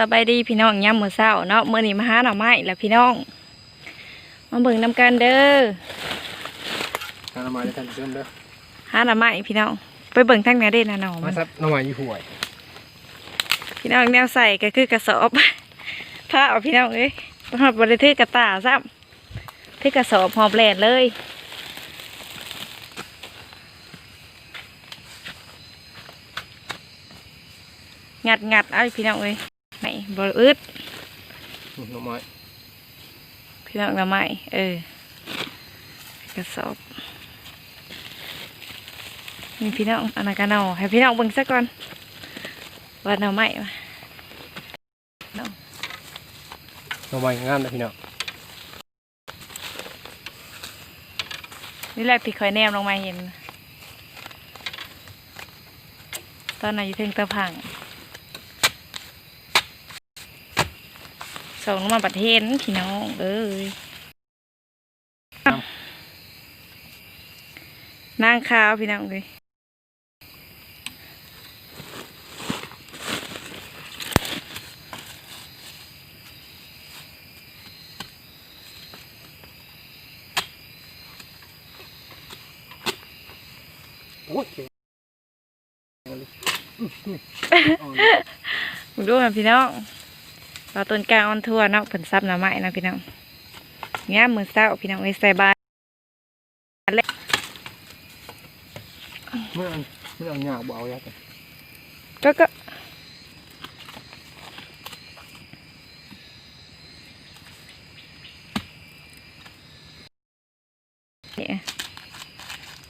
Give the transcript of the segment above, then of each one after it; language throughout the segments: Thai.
สบายดีพี่น้องย่ำมื้อเช้าเนาะมื้อนี้มาหาหน่อไม้แล้วพี่น้อง มาเบิ่งนำกันเด้อทางน้ำมันท่านผู้ชมเด้อหาหน่อไม้พี่น้อง ไปเบิ่งทางไหนเด้นะน้องมาซับน้ำมันอยู่ห่วย พี่น้องแนวใส่ก็คือกระสอบผ้าเอาพี่น้องเอ้ยบ่ฮอดบ่ได้ถือกระตาซ้ำถือกระสอบหอบแลนเลยงัดงัดเอาพี่น้องเอ้ย ไหนบ่อึดน้ำมันพี่น้องละไม้เออกระสอบนี่พี่น้องอันนั้นก็เนาให้พี่น้องเบิ่งซะก่อนว่าหน่อไม้มาน้ำมันงามนะพี่น้องนี่แหละที่คอยแนมลงมาเห็น ตอนนั้นอยู่ถึงตะพัง ส่งลงมาประเทศพี่น้องเอ้ยนางขาวพี่น้องเลยโอ้ยมึงดูค่ะพี่น้อง เราต้นกลางออนทัวร์เนาะผลซับหน่อไม้นะพี่น้องเงี้ยมือเศร้าพี่น้องไว้ใส่บาตรเมื่อเมื่อเอาหยาบเอายากันก็ก็เนี่ย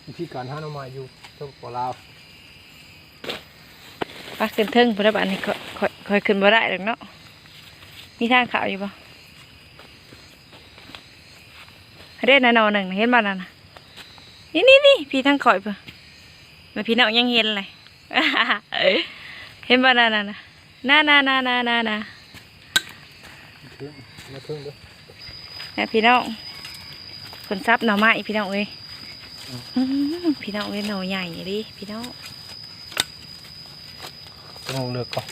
วิธีการหาน้ำมันอยู่ต้องปลาวปักขึ้นเทิงพอได้บ้านนี้ค่อยค่อยค่อยขึ้นบ่ได้หรอกเนาะ มีทางขาวอยู่ปะเรียนนอนหนึ่งเห็นบ้านนั่นน่ะนี่นี่นี่พี่ทางข่อยปะมาพี่น้องยังเห็นเลยเห็นบ้านนั่นน่ะน่ะน่าน่าน่าน่าน่าน่าถึงมาถึงเด้อแม่พี่น้องผลซับหน่อไม้พี่น้องเอ้ยอื้อหือพี่น้องเอ้ยหน่อใหญ่ดิพี่น้องต้องเลือกก่อน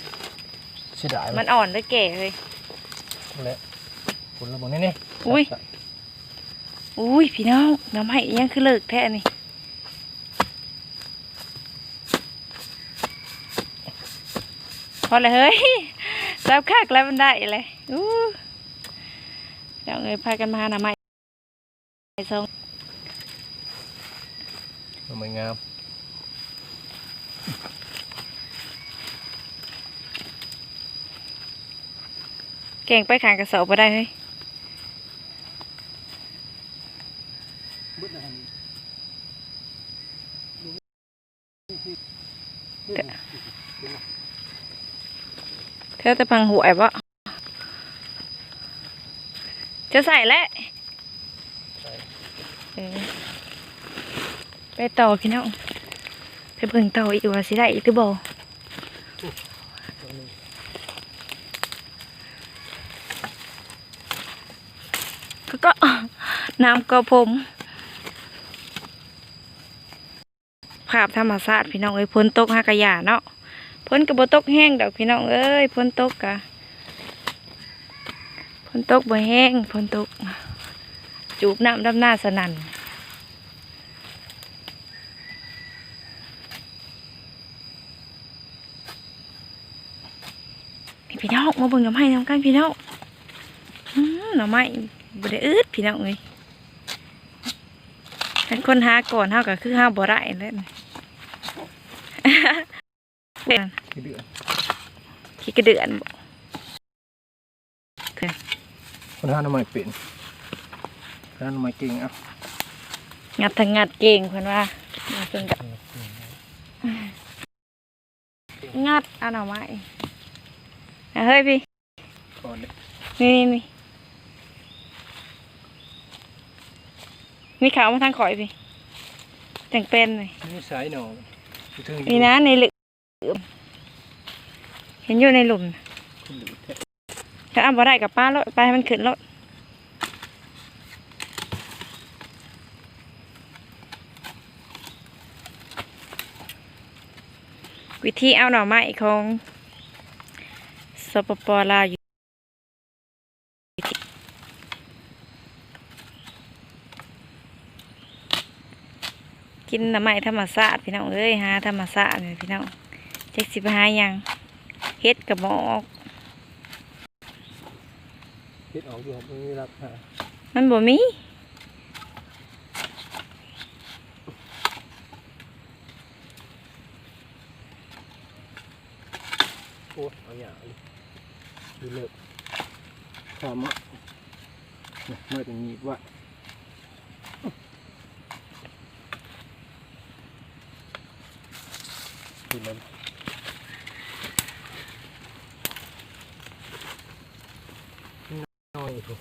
เสียดายมันอ่อนหรือแก่เลย แหละผลระบบนี่นี่อุ้ยอุ้ยพี่น้องหน่อไม้อิหยังคือเลิกแท้นี่พอเลยเฮ้ยรับคักแล้วมันได้เลยอู้เดี๋ยวเอ้ยพากันมาหาหน่อไม้ทรงน้ำมันงาม เก่งไปขางกระสอบไปได้เฮ้ยเธอจะพังหวยปะจะใส่แล้วไปต่อพี่น้องไปเบิ่งต่ออีกว่าสิได้อีกหรือบ่ก็ก็ น้ำก็ผมภาพธรรมชาติพี่น้องเอ้ยพ้นตกฮักกะยาเนาะพ้นกระบตกแห้งดอกพี่น้องเอ้ยพ้นตกกะพ้นตกบ่แห้งพ้นตก จูบน้ำดำหน้าสนั่นพี่น้องมาเบิ่งหน่อไม้นำกันพี่น้องอื้อหน่อไม้บ่ได้อึดพี่น้องเอ้ย ถ้าคนหาก่อนเฮาก็คือเฮาบ่ได้แล้วนี่กี่เดือนขี้กระเดือนบ่คนหาน้ำมันเป็นหาน้ำมันเก่งเอะงัดทางงัดเก่งเพิ่นว่างัดจนกับงัดเอาหน่อไม้อะเฮ้ยพี่ก่อนเด้อนี่นี่นี่ มีขาวมาทางข่อยพี่จังเป็นเลยนี่สายหนออยู่ถึงนี่นะในหลุมเห็นอยู่ในหลุมน่ะขึ้นหรือแท้ถ้าเอาบ่ได้กับป้ารถไปให้มันขึ้นรถวิธีเอาหน่อไม้ของสปปลาวอยู่ กินน้ำไม้ธรรมศาสตร์พี่น้องเอ้ยหาธรรมศาสตร์เลยพี่น้องเจ็กสิบหาหยังเฮ็ดกับหมอออกคิดออกอยู่ครับไม่มีรับหามันบ่มีโอ้เอาอย่างนี้ดูเลิกขอมะเนี่ยเมื่อตรงนี้ว่า ดูมันน้อยถูก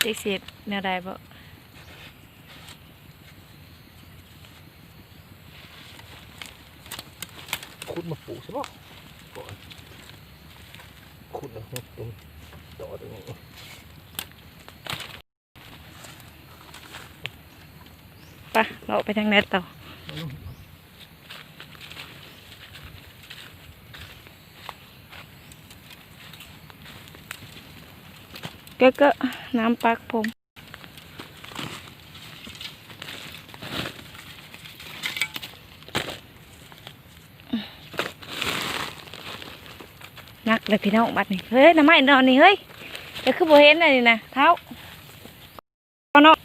เจ็กเสียดแนวใดบ่ขุดมาปลูกใช่ปะก่อนขุดแล้วตรงต่อตรงนี้ ปะเราไปทางไหนต่อก็ก็น้ำปักผมนักเลยพี่น้องบัดนี้เฮ้ยน้ำไม้นอนนี่เฮ้ยเดี๋ยวคือบ่เห็นอะไรนี่นะเท้าเอาเนาะ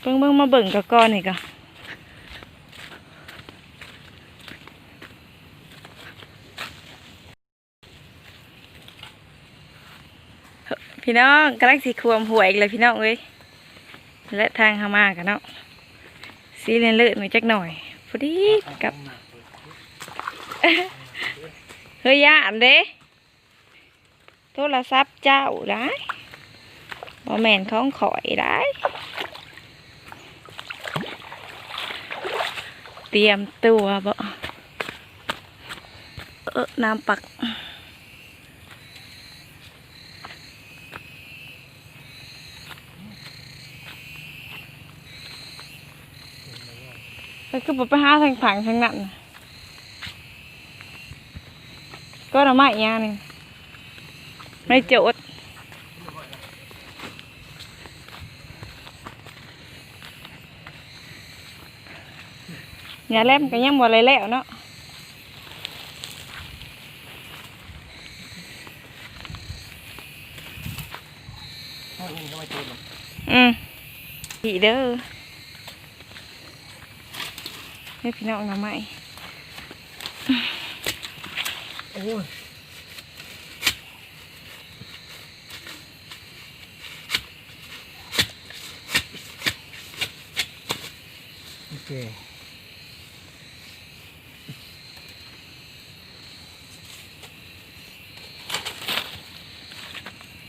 เบิ่งเบิ่งมาเบิ่งกับก้อนนี่ก็พี่น้องกำลังสีควมหวยอีกเลยพี่น้องเอ้ยและทางหามากันเนาะสีเลื่อนเลื่อนหน่อยจักหน่อยพอดีกับเฮ้ยยานเด้โทรศัพท์เจ้าได้บ่แมนของข่อยได้ เตรียมตัวบ่เออน้ำปัก แล้วก็บอกไปหาทางผังทางนั้นน่ะก็ระไม้ยานี่ไม่โจ ดอย่าเล่มกันยังบ่เลยแล้วเนาะ ถ้ามี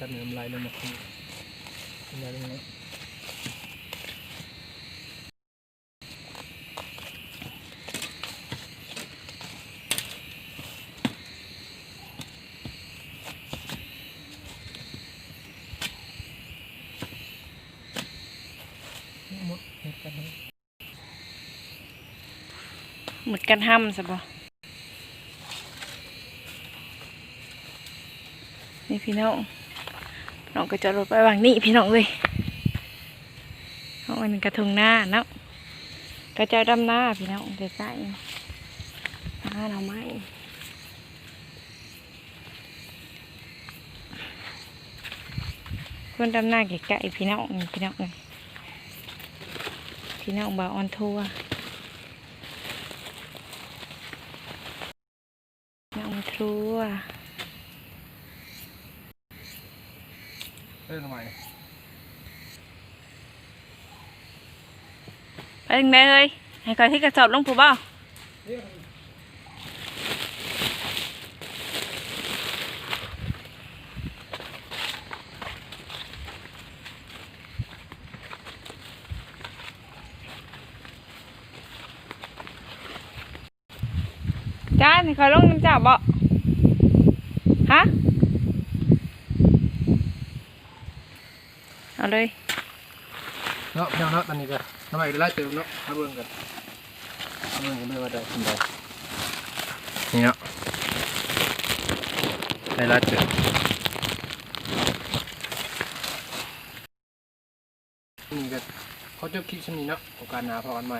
กันอืมดีเด้อให้พี่น้องหน่อไม้โอ้ยโอเคตัดเนื้อลายลงมาคือลายลงมาหมดกันทั้งหมดกันห้ำซะบ่นี่พี่น้อง องก็จะรถไปวางนี่พี่น้องเลยเอาอันนกระทงหน้าเนาะกระเจ้าดำหน้าพี่น้องใกล้ๆหาหน่อไม้คนดำหน้าใกล้ๆพี่น้องพี่น้องเลยพี่น้องบ่าวออนทัวร์น้องทัวร์ เอ้ยทำไมไปถึงไหนเลยให้คอยที่กระสอบลงผู้บ่าจ้าให้คอยลงน้ำจ่าบ่ฮะ เลยเนาะพี่น้องเนาะตอนนี้ก็ทำไมไล่เติมเนาะมาเบิ่งกันมาเบิ่งกันด้วยว่าได้ทำไดนี่เนาะได้ไล่เติมนี่ก็เขาจะคลิปชนิดเนาะโอกาสหนาพอกันใหม่